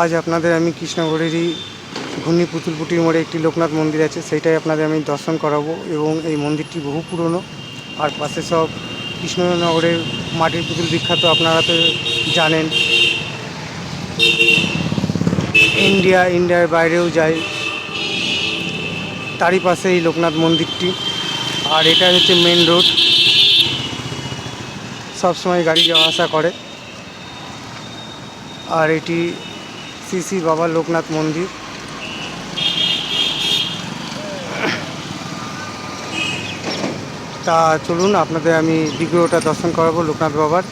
আজ আপনাদের আমি কৃষ্ণগড়েরই ঘূর্ণি পুতুলপুটির মোড়ে একটি লোকনাথ মন্দির আছে, সেইটাই আপনাদের আমি দর্শন করাবো এবং এই মন্দিরটি বহু পুরনো। আর পাশে সব কৃষ্ণনগরের মাটির পুতুল বিখ্যাত, আপনারা তো জানেন। ইন্ডিয়া, ইন্ডিয়ার বাইরেও যায়। তারই পাশে এই লোকনাথ মন্দিরটি। আর এটা হচ্ছে মেন রোড সবসময় গাড়ি যাওয়া আসা করে। আর এটি শ্রী শ্রী বাবা লোকনাথ মন্দির। তা চলুন, আপনাদের আমি বিগ্রহটা দর্শন করাবো লোকনাথ বাবার।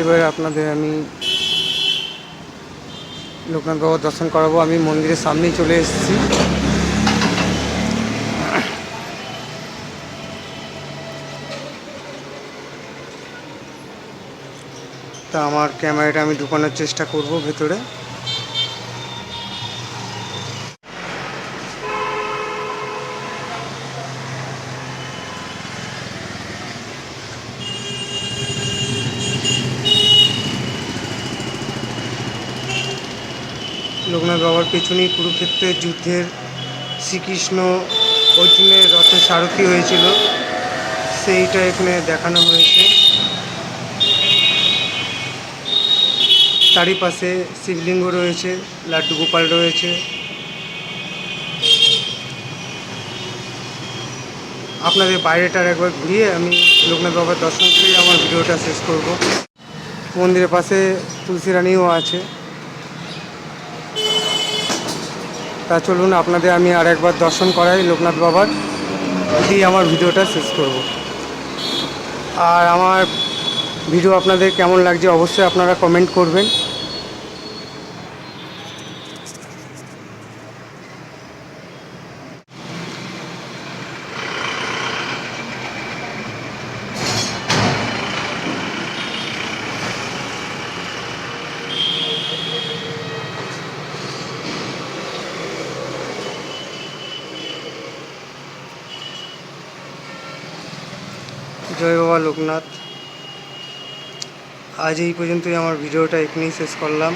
এবার আপনাদের আমি লোকনাথ বাবার দর্শন করাবো। আমি মন্দিরের সামনেই চলে এসেছি। তা আমার ক্যামেরাটা আমি ঢুকানোর চেষ্টা করব ভেতরে। লোকনাথ বাবার পেছনেই কুরুক্ষেত্রের যুদ্ধের শ্রীকৃষ্ণ অর্জুনের রথে সারথি হয়েছিল। সেইটা এখানে দেখানো হয়েছে। তারই পাশে শিবলিঙ্গ রয়েছে, লাড্ডু গোপাল রয়েছে। আপনাদের বাইরেটার একবার ঘুরিয়ে আমি লোকনাথ বাবার দর্শন করে আমার ভিডিওটা শেষ করব। মন্দিরের পাশে তুলসী রানীও আছে। তা চলুন, আপনাদের আমি আর একবার দর্শন করাই লোকনাথ বাবার। দিয়ে আমার ভিডিওটা শেষ করব। আর আমার ভিডিও আপনাদের কেমন লাগছে অবশ্যই আপনারা কমেন্ট করবেন। জয় বাবা লোকনাথ। আজ এই পর্যন্তই আমার ভিডিওটা এখানেই শেষ করলাম।